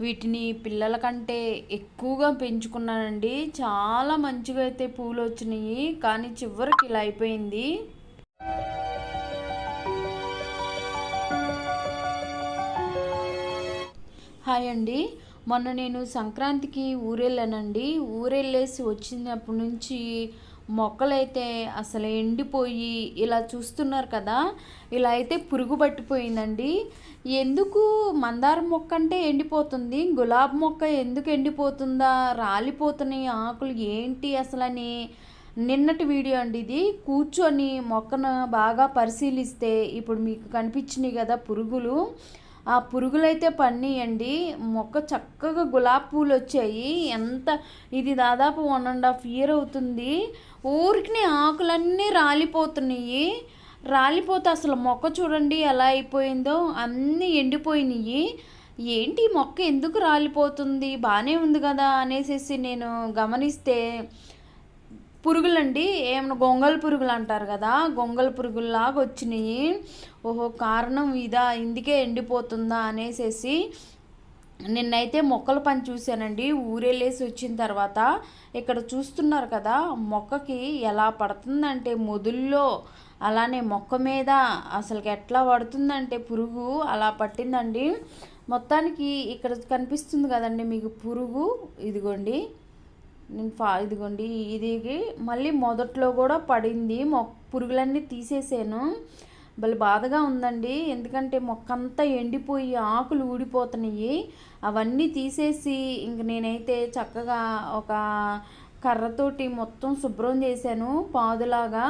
వీటిని పిల్లల కంటే ఎక్కువగా పెంచుకున్నానండి. చాలా మంచిగా అయితే పూలు వచ్చినాయి. కానీ చివరికి ఇలా అయిపోయింది. హాయ్ అండి. మొన్న నేను సంక్రాంతికి ఊరెళ్ళానండి. ఊరెళ్ళేసి వచ్చినప్పటి నుంచి మొక్కలైతే అసలు ఎండిపోయి ఇలా చూస్తున్నారు కదా ఇలా అయితే పురుగు పట్టిపోయిందండి. ఎందుకు మందారం మొక్క అంటే ఎండిపోతుంది? గులాబీ మొక్క ఎందుకు ఎండిపోతుందా? రాలిపోతున్నాయి ఆకులు ఏంటి అసలని? నిన్నటి వీడియో అండి ఇది. కూర్చొని మొక్కను బాగా పరిశీలిస్తే ఇప్పుడు మీకు కనిపించినాయి కదా పురుగులు. ఆ పురుగులైతే పన్నీయండి. మొక్క చక్కగా గులాబీ పూలు వచ్చాయి ఎంత ఇది దాదాపు వన్ అండ్ హాఫ్ ఇయర్ అవుతుంది. ఊరికి ఆకులన్నీ రాలిపోతున్నాయి. రాలిపోతే అసలు మొక్క చూడండి ఎలా అయిపోయిందో. అన్నీ ఎండిపోయినాయి. ఏంటి ఈ మొక్క ఎందుకు రాలిపోతుంది? బాగానే ఉంది కదా అనేసి నేను గమనిస్తే పురుగులండి ఏమైనా గొంగళ పురుగులు అంటారు కదా గొంగళ పురుగుల్లాగా వచ్చినాయి. ఓహో కారణం ఇదా ఇందుకే ఎండిపోతుందా అనేసేసి నిన్నైతే మొక్కల పని చూశానండి. ఊరెళ్ళేసి వచ్చిన తర్వాత ఇక్కడ చూస్తున్నారు కదా మొక్కకి ఎలా పడుతుందంటే మొదుల్లో అలానే మొక్క మీద అసలుకి ఎట్లా పడుతుందంటే పురుగు అలా పట్టిందండి. మొత్తానికి ఇక్కడ కనిపిస్తుంది కదండి మీకు పురుగు ఇదిగోండి. నేను ఫా ఇదిగోండి ఇది మళ్ళీ మొదట్లో కూడా పడింది. మొ పురుగులన్నీ తీసేసాను. భలే బాధగా ఉందండి. ఎందుకంటే మొక్క అంతా ఎండిపోయి ఆకులు ఊడిపోతున్నాయి. అవన్నీ తీసేసి ఇంక నేనైతే చక్కగా ఒక కర్రతోటి మొత్తం శుభ్రం చేశాను పాదులాగా.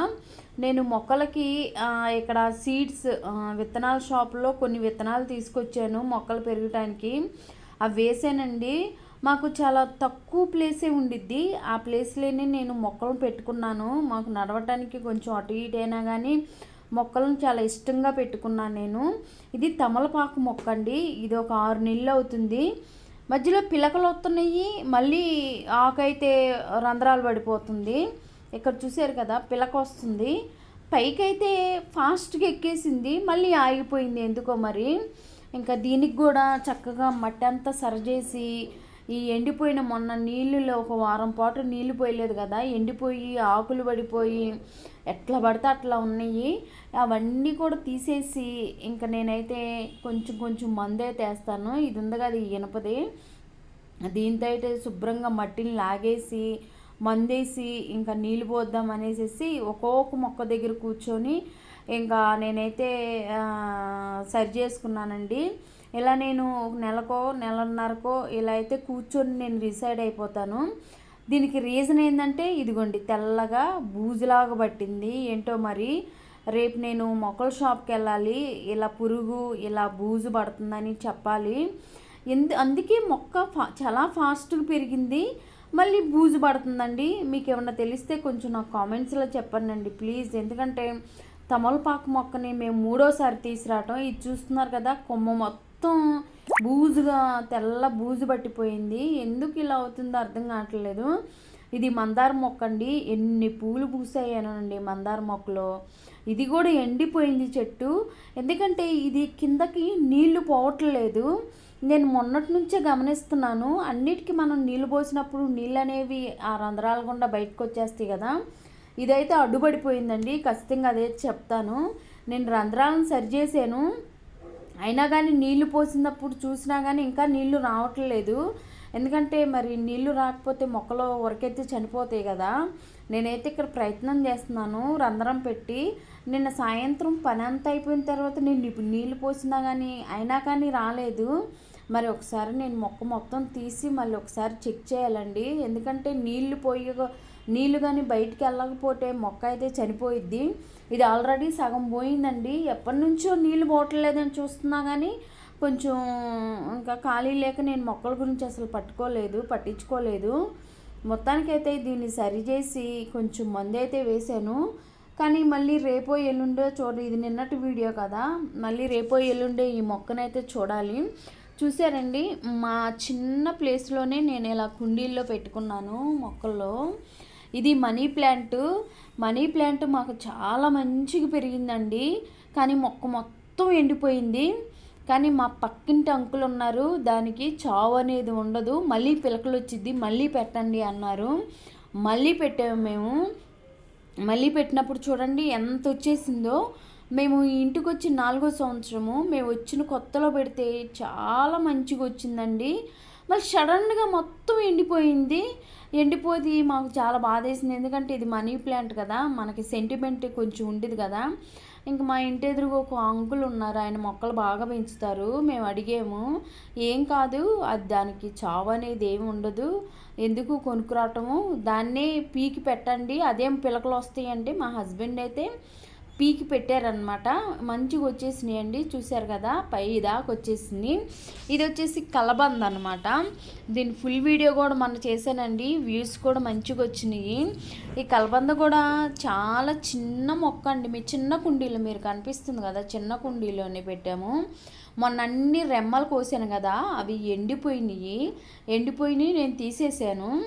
నేను మొక్కలకి ఇక్కడ సీడ్స్ విత్తనాల షాప్లో కొన్ని విత్తనాలు తీసుకొచ్చాను మొక్కలు పెరగటానికి. అవి వేసానండి. మాకు చాలా తక్కువ ప్లేసే ఉండిద్ది. ఆ ప్లేస్లోనే నేను మొక్కలను పెట్టుకున్నాను. మాకు నడవటానికి కొంచెం అటు ఇటు అయినా కానీ మొక్కలను చాలా ఇష్టంగా పెట్టుకున్నాను నేను. ఇది తమలపాకు మొక్క అండి. ఇది ఒక ఆరు నెలలు అవుతుంది. మధ్యలో పిలకలు వస్తున్నాయి. మళ్ళీ ఆకైతే రంధ్రాలు పడిపోతుంది. ఇక్కడ చూసారు కదా పిలక వస్తుంది. పైకైతే ఫాస్ట్గా ఎక్కేసింది. మళ్ళీ ఆగిపోయింది. ఎందుకో మరి? ఇంకా దీనికి కూడా చక్కగా మట్టి అంతా సరిచేసి ఈ ఎండిపోయిన మొన్న నీళ్ళలో ఒక వారం పాటు నీళ్ళు పోయలేదు కదా ఎండిపోయి ఆకులు పడిపోయి ఎట్లా పడితే అట్లా ఉన్నాయి. అవన్నీ కూడా తీసేసి ఇంకా నేనైతే కొంచెం కొంచెం మందే తెస్తాను. ఇది ఉంది కదా ఈ ఇనపది. దీంతో అయితే శుభ్రంగా మట్టిని లాగేసి మందేసి ఇంకా నీళ్ళు పోద్దాం అనేసి ఒక్కొక్క మొక్క దగ్గర కూర్చొని ఇంకా నేనైతే సరి చేసుకున్నానండి. ఇలా నేను ఒక నెలకో నెలన్నరకో ఇలా అయితే కూర్చొని నేను రిసైడ్ అయిపోతాను. దీనికి రీజన్ ఏంటంటే ఇదిగోండి తెల్లగా బూజులాగా పట్టింది. ఏంటో మరి రేపు నేను మొక్కల షాప్కి వెళ్ళాలి ఇలా పురుగు ఇలా బూజు పడుతుందని చెప్పాలి. ఎందు అందుకే మొక్క ఫా చాలా ఫాస్ట్గా పెరిగింది. మళ్ళీ బూజు పడుతుందండి. మీకు ఏమన్నా తెలిస్తే కొంచెం నాకు కామెంట్స్లో చెప్పండి ప్లీజ్. ఎందుకంటే తమలపాకు మొక్కని మేము మూడోసారి తీసుకురావటం. ఇది చూస్తున్నారు కదా కొమ్మ మొత్తం బూజుగా తెల్ల బూజు పట్టిపోయింది. ఎందుకు ఇలా అవుతుందో అర్థం కావట్లేదు. ఇది మందార మొక్క అండి. ఎన్ని పూలు పూసాయనండి మందార మొక్కలో. ఇది కూడా ఎండిపోయింది చెట్టు. ఎందుకంటే ఇది కిందకి నీళ్ళు పోవట్లేదు. నేను మొన్నటి నుంచే గమనిస్తున్నాను. అన్నిటికీ మనం నీళ్ళు పోసినప్పుడు నీళ్ళు అనేవి ఆ రంధ్రాల గుండా బయటకు వచ్చేస్తాయి కదా. ఇదైతే అడ్డుపడిపోయిందండి. ఖచ్చితంగా అదే చెప్తాను. నేను రంధ్రాలను సరిచేసాను అయినా కానీ నీళ్ళు పోసినప్పుడు చూసినా కానీ ఇంకా నీళ్ళు రావట్లేదు. ఎందుకంటే మరి నీళ్ళు రాకపోతే మొక్కలు ఉరకెత్తి చనిపోతాయి కదా. నేనైతే ఇక్కడ ప్రయత్నం చేస్తున్నాను రంధ్రం పెట్టి. నిన్న సాయంత్రం పని అంతా అయిపోయిన తర్వాత నేను ఇప్పుడు నీళ్ళు పోసినా కానీ అయినా కానీ రాలేదు. మరి ఒకసారి నేను మొక్క మొత్తం తీసి మళ్ళీ ఒకసారి చెక్ చేయాలండి. ఎందుకంటే నీళ్ళు పోయి నీళ్ళు కానీ బయటికి వెళ్ళకపోతే మొక్క అయితే చనిపోయిద్ది. ఇది ఆల్రెడీ సగం పోయిందండి. ఎప్పటి నుంచో నీళ్ళు పోవట్లేదని చూస్తున్నా కానీ కొంచెం ఇంకా ఖాళీ లేక నేను మొక్కల గురించి అసలు పట్టుకోలేదు పట్టించుకోలేదు. మొత్తానికైతే దీన్ని సరిచేసి కొంచెం మందు అయితే వేశాను. కానీ మళ్ళీ రేపో ఎల్లుండో చూడ ఇది నిన్నటి వీడియో కదా. మళ్ళీ రేపో ఎల్లుండే ఈ మొక్కనైతే చూడాలి. చూసారండి మా చిన్న ప్లేస్లోనే నేను ఇలా కుండీల్లో పెట్టుకున్నాను మొక్కల్లో. ఇది మనీ ప్లాంట్. మనీ ప్లాంట్ మాకు చాలా మంచిగా పెరిగిందండి. కానీ మొక్క మొత్తం ఎండిపోయింది. కానీ మా పక్కింటి అంకులు ఉన్నారు. దానికి చావు అనేది ఉండదు. మళ్ళీ పిలకలు వచ్చింది మళ్ళీ పెట్టండి అన్నారు. మళ్ళీ పెట్టాము మేము. మళ్ళీ పెట్టినప్పుడు చూడండి ఎంత వచ్చేసిందో. మేము ఇంటికి వచ్చి నాలుగో సంవత్సరము. మేము వచ్చిన కొత్తలో పెడితే చాలా మంచిగా వచ్చిందండి. మళ్ళీ సడన్గా మొత్తం ఎండిపోయింది. ఎండిపోతే మాకు చాలా బాధేసింది. ఎందుకంటే ఇది మనీ ప్లాంట్ కదా మనకి సెంటిమెంట్ కొంచెం ఉండేది కదా. ఇంక మా ఇంటి ఎదురుగా ఒక అంకుల్ ఉన్నారు ఆయన మొక్కలు బాగా పెంచుతారు. మేము అడిగాము ఏం కాదు అది దానికి చావు అనేది ఏమి ఉండదు. ఎందుకు కొనుక్కురావటము? దాన్నే పీకి పెట్టండి. అదేం పిలకలు వస్తాయండి మా హస్బెండ్ అయితే పీకి పెట్టారనమాట మంచిగా వచ్చేసినాయి అండి చూసారు కదా? పై దాకా వచ్చేసింది. ఇది వచ్చేసి కలబంద అనమాట దీని ఫుల్ వీడియో కూడా మనం చేశానండి. వ్యూస్ కూడా మంచిగా వచ్చినాయి. ఈ కలబంద కూడా చాలా చిన్న మొక్క అండి. మీ చిన్న కుండీలో మీరు కనిపిస్తుంది కదా? చిన్న కుండీలోనే పెట్టాము. మొన్న అన్ని రెమ్మలు కోసాను కదా? అవి ఎండిపోయినాయి. ఎండిపోయినాయి నేను తీసేసాను.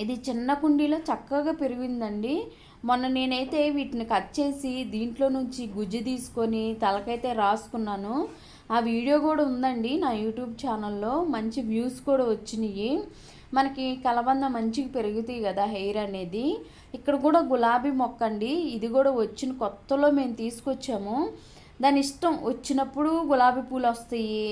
ఇది చిన్న కుండీలో చక్కగా పెరిగిందండి. మొన్న నేనైతే వీటిని కట్ చేసి దీంట్లో నుంచి గుజ్జు తీసుకొని తలకైతే రాసుకున్నాను. ఆ వీడియో కూడా ఉందండి నా యూట్యూబ్ ఛానల్లో. మంచి వ్యూస్ కూడా వచ్చినాయి. మనకి కలబంద మంచిగా పెరుగుతాయి కదా హెయిర్ అనేది. ఇక్కడ కూడా గులాబీ మొక్క అండి. ఇది కూడా వచ్చిన కొత్తలో మేము తీసుకొచ్చాము. దాని ఇష్టం వచ్చినప్పుడు గులాబీ పూలు వస్తాయి.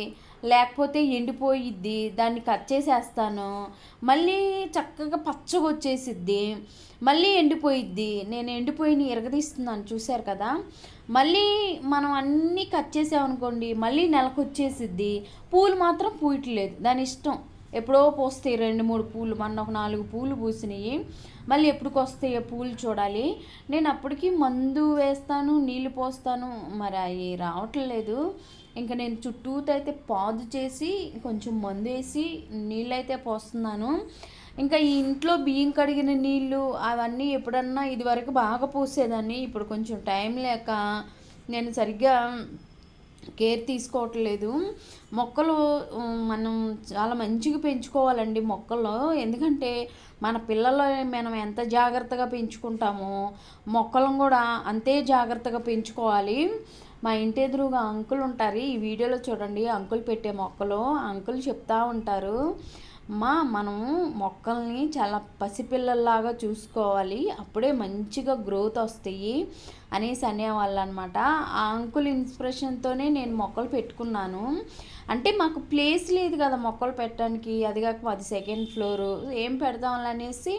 లేకపోతే ఎండిపోయిద్ది దాన్ని కట్ చేసేస్తాను. మళ్ళీ చక్కగా పచ్చగా వచ్చేసిద్ది. మళ్ళీ ఎండిపోయిద్ది. నేను ఎండిపోయిన ఇరగదీస్తున్నాను చూశారు కదా? మళ్ళీ మనం అన్నీ కట్ చేసామనుకోండి మళ్ళీ నెలకు వచ్చేసిద్ది. పూలు మాత్రం పూయట్లేదు. దాని ఇష్టం. ఎప్పుడో పోస్తాయి రెండు మూడు పూలు. మొన్న ఒక నాలుగు పూలు పూసినాయి. మళ్ళీ ఎప్పటికి వస్తాయి పూలు చూడాలి. నేను అప్పటికి మందు వేస్తాను నీళ్ళు పోస్తాను. మరి అవి రావట్లేదు. ఇంకా నేను చుట్టూతో పాదు చేసి కొంచెం మందు వేసి నీళ్ళైతే పోస్తున్నాను. ఇంకా ఈ ఇంట్లో బియ్యం కడిగిన నీళ్ళు అవన్నీ ఎప్పుడన్నా ఇదివరకు బాగా పోసేదాన్ని. ఇప్పుడు కొంచెం టైం లేక నేను సరిగ్గా కేర్ తీసుకోవట్లేదు. మొక్కలు మనం చాలా మంచిగా పెంచుకోవాలండి మొక్కలు. ఎందుకంటే మన పిల్లలు మనం ఎంత జాగ్రత్తగా పెంచుకుంటామో మొక్కలను కూడా అంతే జాగ్రత్తగా పెంచుకోవాలి. మా ఇంటి ఎదురుగా అంకుల్ ఉంటారు. ఈ వీడియోలో చూడండి అంకుల్ పెట్టే మొక్కలు. అంకుల్ చెప్తా ఉంటారు మా మనము మొక్కల్ని చాలా పసిపిల్లల్లాగా చూసుకోవాలి. అప్పుడే మంచిగా గ్రోత్ వస్తాయి అనేసి అనేవాళ్ళు అనమాట ఆ అంకుల్ ఇన్స్పిరేషన్తోనే నేను మొక్కలు పెట్టుకున్నాను. అంటే మాకు ప్లేస్ లేదు కదా మొక్కలు పెట్టడానికి. అది కాక మాది సెకండ్ ఫ్లోరు. ఏం పెడదాం అనేసి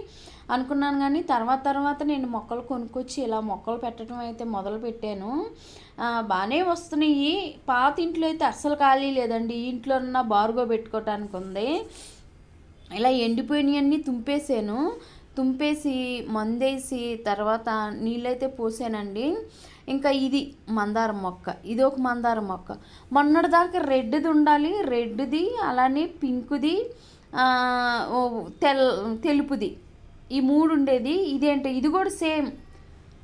అనుకున్నాను కానీ తర్వాత తర్వాత నేను మొక్కలు కొనుక్కొచ్చి ఇలా మొక్కలు పెట్టడం అయితే మొదలు పెట్టాను బాగానే వస్తున్నాయి. పాత ఇంట్లో అయితే అస్సలు ఖాళీ లేదండి. ఇంట్లో ఉన్న బారుగో పెట్టుకోవటానికి ఉంది. ఇలా ఎండిపోయినవన్నీ తుంపేసాను తుంపేసి మందేసి తర్వాత నీళ్ళైతే పోసానండి. ఇంకా ఇది మందారం మొక్క. ఇది ఒక మందారం మొక్క. మొన్నటిదాకా రెడ్ది ఉండాలి. రెడ్ది అలానే పింక్ది తెల్ తెలుపుది. ఈ మూడు ఉండేది. ఇదేంటో? ఇది కూడా సేమ్.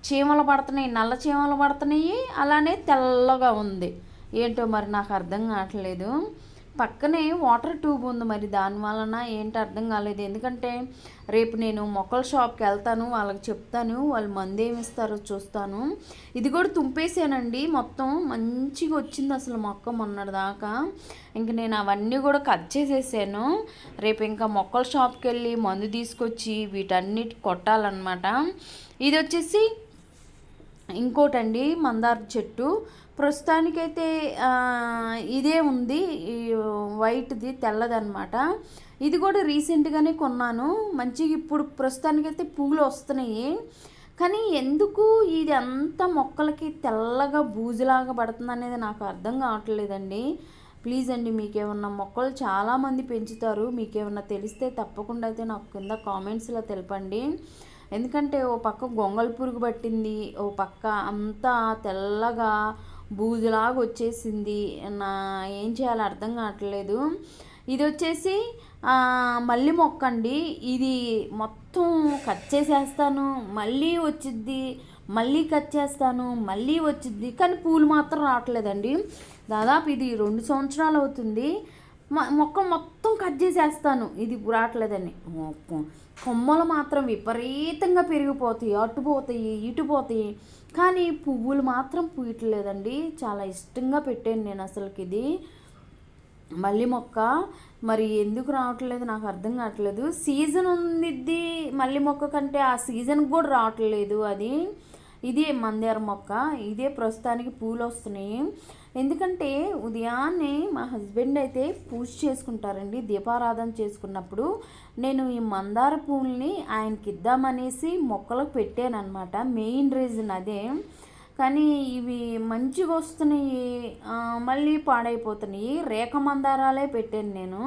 చీమలు పడుతున్నాయి నల్ల చీమలు పడుతున్నాయి అలానే తెల్లగా ఉంది. ఏంటో మరి నాకు అర్థం కావట్లేదు. పక్కనే వాటర్ ట్యూబ్ ఉంది మరి దాని వలన ఏంటి అర్థం కాలేదు. ఎందుకంటే రేపు నేను మొక్కల షాప్కి వెళ్తాను వాళ్ళకి చెప్తాను వాళ్ళు మంది ఏమి ఇస్తారో చూస్తాను. ఇది కూడా తుంపేసానండి మొత్తం మంచిగా వచ్చింది అసలు మొక్క మొన్నటిదాకా ఇంక నేను అవన్నీ కూడా కట్ చేసేసాను. రేపు ఇంకా మొక్కల షాప్కి వెళ్ళి మందు తీసుకొచ్చి వీటన్నిటి కొట్టాలన్నమాట. ఇది వచ్చేసి ఇంకోటండి మందార చెట్టు. ప్రస్తుతానికైతే ఇదే ఉంది. వైట్ది తెల్లదనమాట ఇది కూడా రీసెంట్గానే కొన్నాను. మంచిగా ఇప్పుడు ప్రస్తుతానికైతే పువ్వులు వస్తున్నాయి. కానీ ఎందుకు ఇది అంత మొక్కలకి తెల్లగా బూజులాగా పడుతుంది అనేది నాకు అర్థం కావట్లేదండి. ప్లీజ్ అండి మీకేమన్నా మొక్కలు చాలామంది పెంచుతారు. మీకేమన్నా తెలిస్తే తప్పకుండా అయితే నాకు కింద కామెంట్స్లో తెలపండి. ఎందుకంటే ఓ పక్క గొంగళ పురుగు పట్టింది ఓ పక్క అంతా తెల్లగా బూజులాగా వచ్చేసింది. నా ఏం చేయాలో అర్థం కావట్లేదు. ఇది వచ్చేసి మళ్ళీ మొక్క అండి. ఇది మొత్తం కట్ చేసేస్తాను. మళ్ళీ వచ్చిద్ది మళ్ళీ కట్ చేస్తాను మళ్ళీ వచ్చిద్ది. కానీ పూలు మాత్రం రావట్లేదండి. దాదాపు ఇది రెండు సంవత్సరాలు అవుతుంది. మొక్క మొత్తం కట్ చేసేస్తాను. ఇది రావట్లేదని. కొమ్మలు మాత్రం విపరీతంగా పెరిగిపోతాయి అటు పోతాయి ఇటు పోతాయి కానీ పువ్వులు మాత్రం పూయట్లేదండి. చాలా ఇష్టంగా పెట్టాను నేను అసలుకి ఇది. మళ్ళీ మొక్క. మరి ఎందుకు రావట్లేదు నాకు అర్థం కావట్లేదు. సీజన్ ఉంది మళ్ళీ మొక్క కంటే ఆ సీజన్కి కూడా రావట్లేదు అది. ఇదే మందార మొక్క ఇదే ప్రస్తుతానికి పూలు వస్తున్నాయి ఎందుకంటే ఉదయాన్నే మా హస్బెండ్ అయితే పూజ చేసుకుంటారండి దీపారాధన చేసుకున్నప్పుడు. నేను ఈ మందార పూలని ఆయనకి ఇద్దామనేసి మొక్కలకు పెట్టాను మెయిన్ రీజన్ అదే. కానీ ఇవి మంచిగా వస్తున్నాయి మళ్ళీ పాడైపోతున్నాయి. రేఖ మందారాలే పెట్టాను నేను.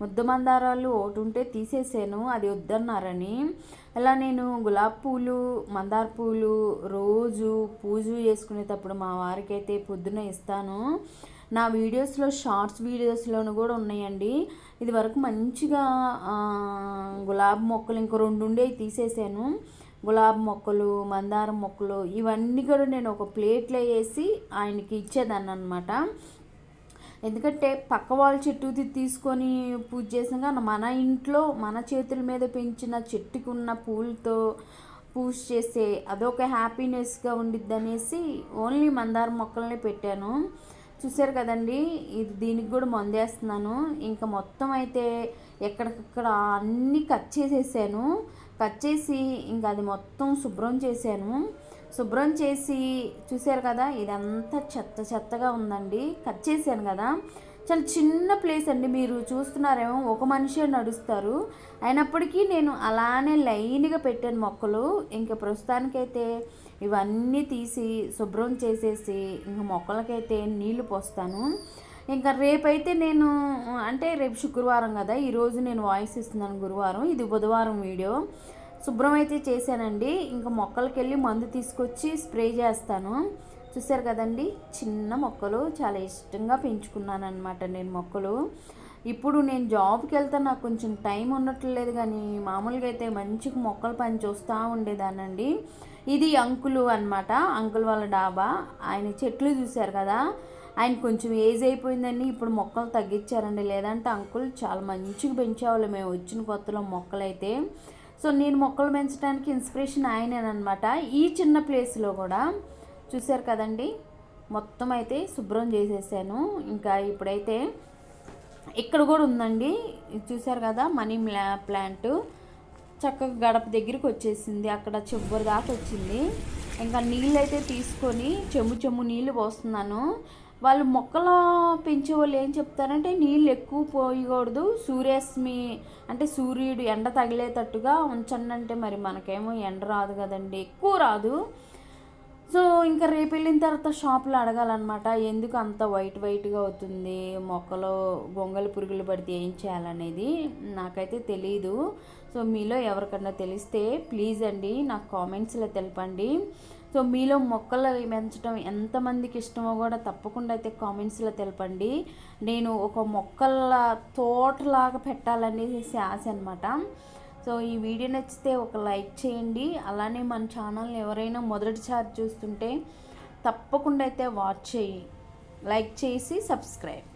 ముద్ద మందారాలు ఒకటి ఉంటే తీసేసాను అది వద్దన్నారని. అలా నేను గులాబీ పూలు మందార పూలు రోజు పూజ చేసుకునేటప్పుడు మా వారికి అయితే పొద్దున ఇస్తాను. నా వీడియోస్లో షార్ట్స్ వీడియోస్లోనూ కూడా ఉన్నాయండి. ఇది వరకు మంచిగా గులాబీ మొక్కలు ఇంకో రెండు ఉండేవి తీసేసాను. గులాబీ మొక్కలు మందారం మొక్కలు ఇవన్నీ కూడా నేను ఒక ప్లేట్లో వేసి ఆయనకి ఇచ్చేదాన్ని అనమాట ఎందుకంటే పక్క వాళ్ళ చెట్టుది తీసుకొని పూజ చేసాక మన ఇంట్లో మన చేతుల మీద పెంచిన చెట్టుకు ఉన్న పూలతో పూజ చేసే అదొక హ్యాపీనెస్గా ఉండిద్ది అనేసి ఓన్లీ మందార మొక్కల్ని పెట్టాను. చూసారు కదండి ఇది దీనికి కూడా మందేస్తున్నాను. ఇంకా మొత్తం అయితే ఎక్కడికక్కడ అన్నీ కట్ చేసేసాను. కట్ చేసి ఇంకా అది మొత్తం శుభ్రం చేశాను. శుభ్రం చేసి చూసారు కదా ఇదంతా చెత్త చెత్తగా ఉందండి. కట్ చేశాను కదా. చాలా చిన్న ప్లేస్ అండి మీరు చూస్తున్నారేమో ఒక మనిషే నడుస్తారు. అయినప్పటికీ నేను అలానే లైన్గా పెట్టాను మొక్కలు. ఇంకా ప్రస్తుతానికైతే ఇవన్నీ తీసి శుభ్రం చేసేసి ఇంకా మొక్కలకైతే నీళ్ళు పోస్తాను. ఇంకా రేపైతే నేను అంటే రేపు శుక్రవారం కదా ఈరోజు నేను వాయిస్ ఇస్తున్నాను గురువారం. ఇది బుధవారం వీడియో. శుభ్రం అయితే చేశానండి. ఇంకా మొక్కలకి వెళ్ళి మందు తీసుకొచ్చి స్ప్రే చేస్తాను. చూసారు కదండి చిన్న మొక్కలు చాలా ఇష్టంగా పెంచుకున్నాను అనమాట నేను మొక్కలు. ఇప్పుడు నేను జాబ్కి వెళ్తే నాకు కొంచెం టైం ఉండట్లేదు కానీ మామూలుగా అయితే మంచిగా మొక్కలు పని చూస్తూ ఉండేదానండి ఇది అంకులు అన్నమాట అంకుల్ వాళ్ళ డాబా. ఆయన చెట్లు చూశారు కదా ఆయన కొంచెం ఏజ్ అయిపోయిందని ఇప్పుడు మొక్కలు తగ్గించారండి. లేదంటే అంకుల్ చాలా మంచిగా పెంచేవాళ్ళు. మేము వచ్చిన కొత్తలో మొక్కలైతే సో నేను మొక్కలు పెంచడానికి ఇన్స్పిరేషన్ ఆయనేనమాట ఈ చిన్న ప్లేస్లో కూడా చూశారు కదండి మొత్తం అయితే శుభ్రం చేసేసాను. ఇంకా ఇప్పుడైతే ఇక్కడ కూడా ఉందండి చూశారు కదా మనీ ప్లాంట్. చక్కగా గడప దగ్గరికి వచ్చేసింది అక్కడ చివరి దాకా వచ్చింది. ఇంకా నీళ్ళు అయితే తీసుకొని చెమ్ము చెమ్ము నీళ్ళు పోస్తున్నాను. వాళ్ళు మొక్కలు పెంచే వాళ్ళు ఏం చెప్తారంటే నీళ్ళు ఎక్కువ పోయకూడదు సూర్యరశ్మి అంటే సూర్యుడు ఎండ తగిలేటట్టుగా ఉంచండి అంటే మరి మనకేమో ఎండ రాదు కదండి ఎక్కువ రాదు. సో ఇంకా రేపు వెళ్ళిన తర్వాత షాప్లో అడగాలన్నమాట ఎందుకు అంత వైట్ వైట్గా అవుతుంది మొక్కలో గొంగళి పురుగులు పడితే ఏం చేయాలనేది నాకైతే తెలియదు సో మీలో ఎవరికన్నా తెలిస్తే ప్లీజ్ అండి నాకు కామెంట్స్లో తెలపండి. సో మీలో మొక్కలు పెంచడం ఎంతమందికి ఇష్టమో కూడా తప్పకుండా అయితే కామెంట్స్లో తెలపండి. నేను ఒక మొక్కల తోటలాగా పెట్టాలనేసి ఆశ అనమాట సో ఈ వీడియో నచ్చితే ఒక లైక్ చేయండి. అలానే మన ఛానల్ని ఎవరైనా మొదటిసారి చూస్తుంటే తప్పకుండా అయితే వాచ్ చేయి. లైక్ చేసి సబ్స్క్రైబ్.